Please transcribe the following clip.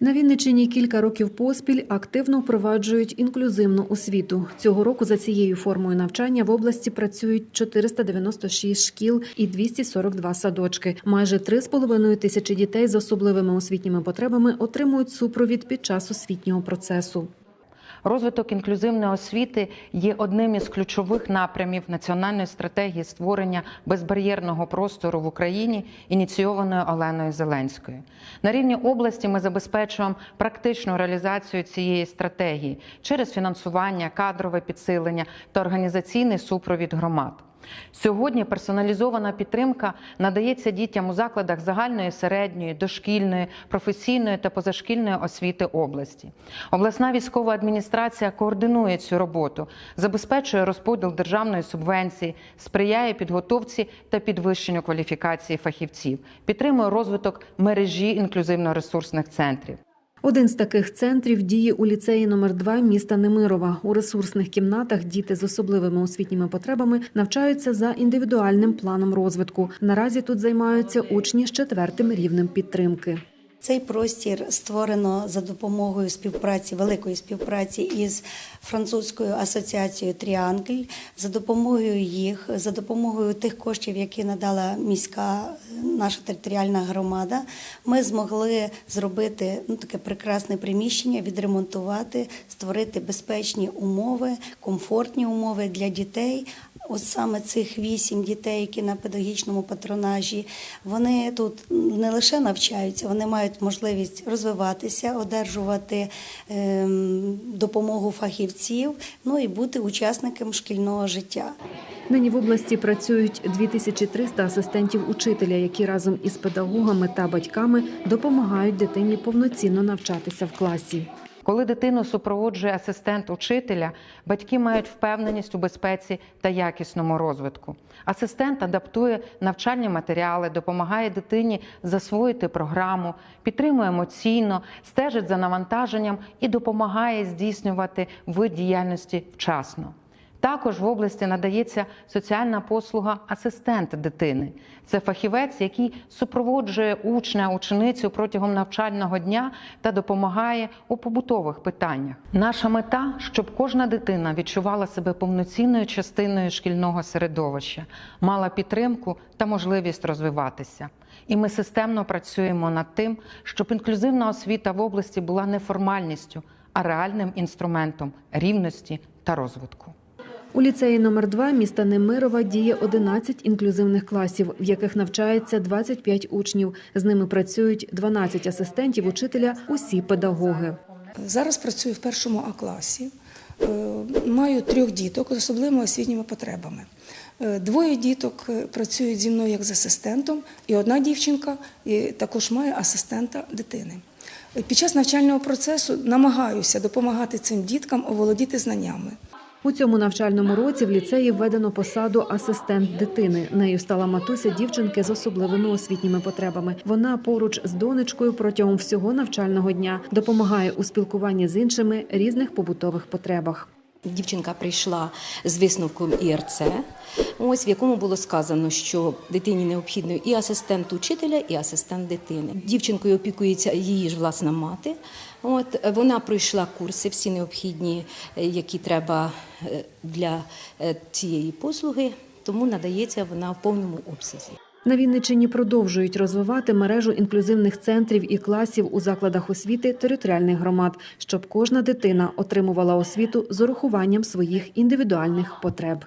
На Вінниччині кілька років поспіль активно впроваджують інклюзивну освіту. Цього року за цією формою навчання в області працюють 496 шкіл і 242 садочки. Майже 3,5 тисячі дітей з особливими освітніми потребами отримують супровід під час освітнього процесу. Розвиток інклюзивної освіти є одним із ключових напрямів національної стратегії створення безбар'єрного простору в Україні, ініційованої Оленою Зеленською. На рівні області ми забезпечуємо практичну реалізацію цієї стратегії через фінансування, кадрове підсилення та організаційний супровід громад. Сьогодні персоналізована підтримка надається дітям у закладах загальної, середньої, дошкільної, професійної та позашкільної освіти області. Обласна військова адміністрація координує цю роботу, забезпечує розподіл державної субвенції, сприяє підготовці та підвищенню кваліфікації фахівців, підтримує розвиток мережі інклюзивно-ресурсних центрів. Один з таких центрів діє у ліцеї номер 2 міста Немирова. У ресурсних кімнатах діти з особливими освітніми потребами навчаються за індивідуальним планом розвитку. Наразі тут займаються учні з четвертим рівнем підтримки. Цей простір створено за допомогою співпраці, великої співпраці із французькою асоціацією Тріангль, за допомогою їх, за допомогою тих коштів, які надала міська наша територіальна громада. Ми змогли зробити ну таке прекрасне приміщення, відремонтувати, створити безпечні умови, комфортні умови для дітей. Ось саме цих вісім дітей, які на педагогічному патронажі, вони тут не лише навчаються, вони мають можливість розвиватися, одержувати ем, допомогу фахівців, ну і бути учасником шкільного життя. Нині в області працюють 2300 асистентів учителя, які разом із педагогами та батьками допомагають дитині повноцінно навчатися в класі. Коли дитину супроводжує асистент учителя, батьки мають впевненість у безпеці та якісному розвитку. Асистент адаптує навчальні матеріали, допомагає дитині засвоїти програму, підтримує емоційно, стежить за навантаженням і допомагає здійснювати вид діяльності вчасно. Також в області надається соціальна послуга асистент дитини. Це фахівець, який супроводжує учня, ученицю протягом навчального дня та допомагає у побутових питаннях. Наша мета, щоб кожна дитина відчувала себе повноцінною частиною шкільного середовища, мала підтримку та можливість розвиватися. І ми системно працюємо над тим, щоб інклюзивна освіта в області була не формальністю, а реальним інструментом рівності та розвитку. У ліцеї номер 2 міста Немирова діє 11 інклюзивних класів, в яких навчається 25 учнів. З ними працюють 12 асистентів учителя, усі педагоги. Зараз працюю в першому А класі. Е, Маю трьох діток з особливими освітніми потребами. Е, Двоє діток е, працюють зі мною як з асистентом, і одна дівчинка також має асистента дитини. Під час навчального процесу намагаюся допомагати цим діткам оволодіти знаннями. У цьому навчальному році в ліцеї введено посаду асистент дитини. Нею стала матуся дівчинки з особливими освітніми потребами. Вона поруч з донечкою протягом всього навчального дня допомагає у спілкуванні з іншими різних побутових потребах. Дівчинка прийшла з висновком ІРЦ, ось в якому було сказано, що дитині необхідно і асистент учителя, і асистент дитини. Дівчинкою опікується її ж власна мати. От вона пройшла курси, всі необхідні, е, які треба е, для е, цієї послуги, тому надається вона в повному обсязі. На Вінниччині продовжують розвивати мережу інклюзивних центрів і класів у закладах освіти територіальних громад, щоб кожна дитина отримувала освіту з урахуванням своїх індивідуальних потреб.